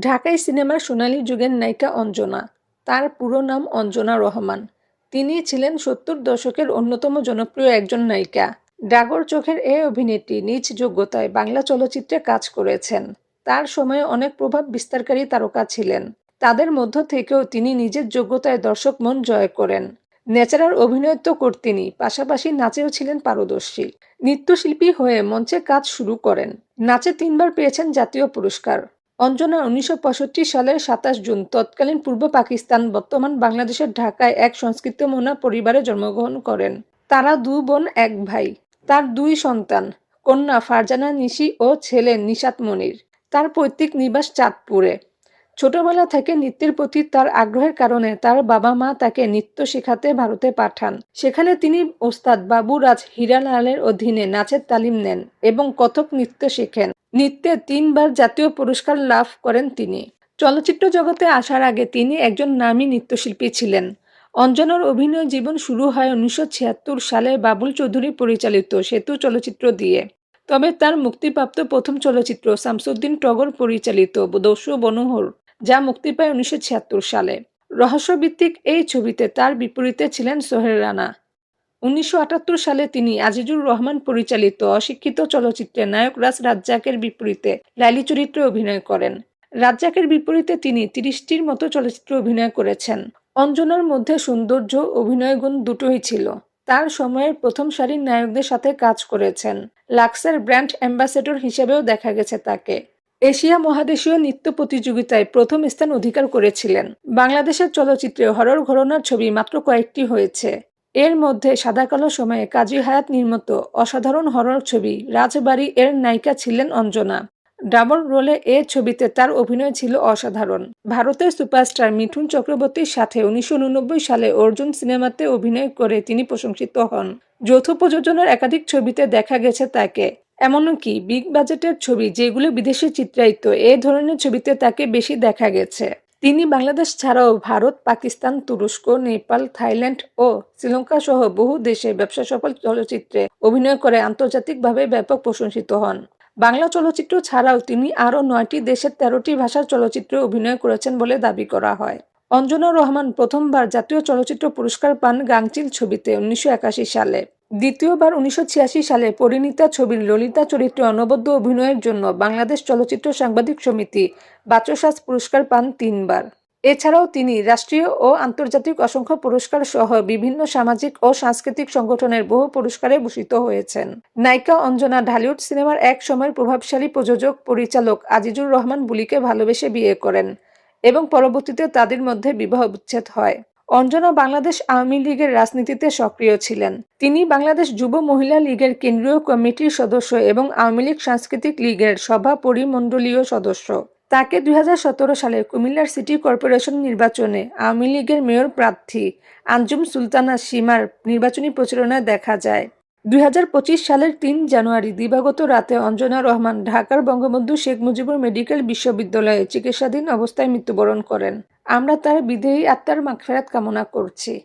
ঢাকাই সিনেমার সোনালী যুগের নায়িকা অঞ্জনা। তার পুরো নাম অঞ্জনা রহমান। তিনি ছিলেন সত্তর দশকের অন্যতম জনপ্রিয় একজন নায়িকা। ডাগর চোখের এই অভিনেত্রী নিজ যোগ্যতায় বাংলা চলচ্চিত্রে কাজ করেছেন। তার সময়ে অনেক প্রভাব বিস্তারকারী তারকা ছিলেন। তাদের মধ্য থেকেও তিনি নিজের যোগ্যতায় দর্শক মন জয় করেন। ন্যাচারাল অভিনয় তো করতেনি পাশাপাশি নাচেও ছিলেন পারদর্শী। নৃত্যশিল্পী হয়ে মঞ্চে কাজ শুরু করেন। নাচে তিনবার পেয়েছেন জাতীয় পুরস্কার। অঞ্জনা উনিশশো পঁয়ষট্টি সালের সাতাশ জুন তৎকালীন পূর্ব পাকিস্তান বর্তমান বাংলাদেশের ঢাকায় এক সংস্কৃতমনা পরিবারে জন্মগ্রহণ করেন। তারা দু বোন, এক ভাই। তার দুই সন্তান, কন্যা ফারজানা নিশি ও ছেলে নিশাত মনির। তার পৈতৃক নিবাস চাঁদপুরে। ছোটবেলা থেকে নৃত্যের প্রতি তার আগ্রহের কারণে তার বাবা মা তাকে নৃত্য শেখাতে ভারতে পাঠান। সেখানে তিনি ওস্তাদ বাবুরাজ হিরালালের অধীনে নাচের তালিম নেন এবং কথক নৃত্য শেখেন। নৃত্যে তিনবার জাতীয় পুরস্কার লাভ করেন তিনি। চলচ্চিত্র জগতে আসার আগে তিনি একজন নামী নৃত্যশিল্পী ছিলেন। অঞ্জনার অভিনয় জীবন শুরু হয় উনিশশো ছিয়াত্তর সালে বাবুল চৌধুরী পরিচালিত সেতু চলচ্চিত্র দিয়ে। তবে তার মুক্তিপ্রাপ্ত প্রথম চলচ্চিত্র শামসুদ্দিন টগর পরিচালিত দস্যু বনোহর যা মুক্তি পায় উনিশশো ছিয়াত্তর সালে। রহস্যভিত্তিক এই ছবিতে তার বিপরীতে ছিলেন সোহেল রানা। উনিশশো আটাত্তর সালে তিনি আজিজুর রহমান পরিচালিত অশিক্ষিত চলচ্চিত্রে নায়ক রাজ রাজ্জাকের বিপরীতে লাইলি চরিত্রে অভিনয় করেন। রাজ্জাকের বিপরীতে তিনি তিরিশটির মতো চলচ্চিত্রে অভিনয় করেছেন। অঞ্জনার মধ্যে সৌন্দর্য, অভিনয় গুণ দুটোই ছিল। তার সময়ের প্রথম সারির নায়কদের সাথে কাজ করেছেন। লাক্সের ব্র্যান্ড অ্যাম্বাসেডর হিসেবেও দেখা গেছে তাকে। এশিয়া মহাদেশীয় নৃত্য প্রতিযোগিতায় প্রথম স্থান অধিকার করেছিলেন। বাংলাদেশের চলচ্চিত্রে হরর ঘরনার ছবি মাত্র কয়েকটি হয়েছে। এর মধ্যে সাদাকালো সময়ে কাজী হায়াত নির্মিত অসাধারণ হরর ছবি রাজবাড়ি এর নায়িকা ছিলেন অঞ্জনা। ডাবল রোলে এ ছবিতে তার অভিনয় ছিল অসাধারণ। ভারতের সুপারস্টার মিঠুন চক্রবর্তীর সাথে উনিশশো উননব্বই সালে অর্জুন সিনেমাতে অভিনয় করে তিনি প্রশংসিত হন। যৌথ প্রযোজনার একাধিক ছবিতে দেখা গেছে তাকে। এমনকি বিগ বাজেটের ছবি যেগুলো বিদেশে চিত্রায়িত, এ ধরনের ছবিতে তাকে বেশি দেখা গেছে। তিনি বাংলাদেশ ছাড়াও ভারত, পাকিস্তান, তুরস্ক, নেপাল, থাইল্যান্ড ও শ্রীলঙ্কা সহ বহু দেশে ব্যবসা সফল চলচ্চিত্রে অভিনয় করে আন্তর্জাতিকভাবে ব্যাপক প্রশংসিত হন। বাংলা চলচ্চিত্র ছাড়াও তিনি আরও নয়টি দেশের তেরোটি ভাষার চলচ্চিত্রে অভিনয় করেছেন বলে দাবি করা হয়। অঞ্জনা রহমান প্রথমবার জাতীয় চলচ্চিত্র পুরস্কার পান গাংচিল ছবিতে উনিশশো একাশি সালে। দ্বিতীয়বার উনিশশো ছিয়াশি সালে পরিণীতা ছবির ললিতা চরিত্রে অনবদ্য অভিনয়ের জন্য বাংলাদেশ চলচ্চিত্র সাংবাদিক সমিতি বাচসাস পুরস্কার পান তিনবার। এছাড়াও তিনি রাষ্ট্রীয় ও আন্তর্জাতিক অসংখ্য পুরস্কার সহ বিভিন্ন সামাজিক ও সাংস্কৃতিক সংগঠনের বহু পুরস্কারে ভূষিত হয়েছেন। নায়িকা অঞ্জনা ঢালিউড সিনেমার এক সময়ের প্রভাবশালী প্রযোজক পরিচালক আজিজুর রহমান বুলিকে ভালোবেসে বিয়ে করেন এবং পরবর্তীতে তাদের মধ্যে বিবাহ বিচ্ছেদ হয়। অঞ্জনা বাংলাদেশ আওয়ামী লীগের রাজনীতিতে সক্রিয় ছিলেন। তিনি বাংলাদেশ যুব মহিলা লীগের কেন্দ্রীয় কমিটির সদস্য এবং আওয়ামী লীগ সাংস্কৃতিক লীগের সভা পরিমণ্ডলীয় সদস্য। তাকে দুই হাজার সতেরো সালে কুমিল্লার সিটি কর্পোরেশন নির্বাচনে আওয়ামী লীগের মেয়র প্রার্থী আঞ্জুম সুলতানা সীমার নির্বাচনী প্রচারণায় দেখা যায়। দুই হাজার পঁচিশ সালের তিন জানুয়ারি দিবাগত রাতে অঞ্জনা রহমান ঢাকার বঙ্গবন্ধু শেখ মুজিবুর মেডিকেল বিশ্ববিদ্যালয়ে চিকিৎসাধীন অবস্থায় মৃত্যুবরণ করেন। আমরা তার বিদেহী আত্মার মাগফেরাত কামনা করছি।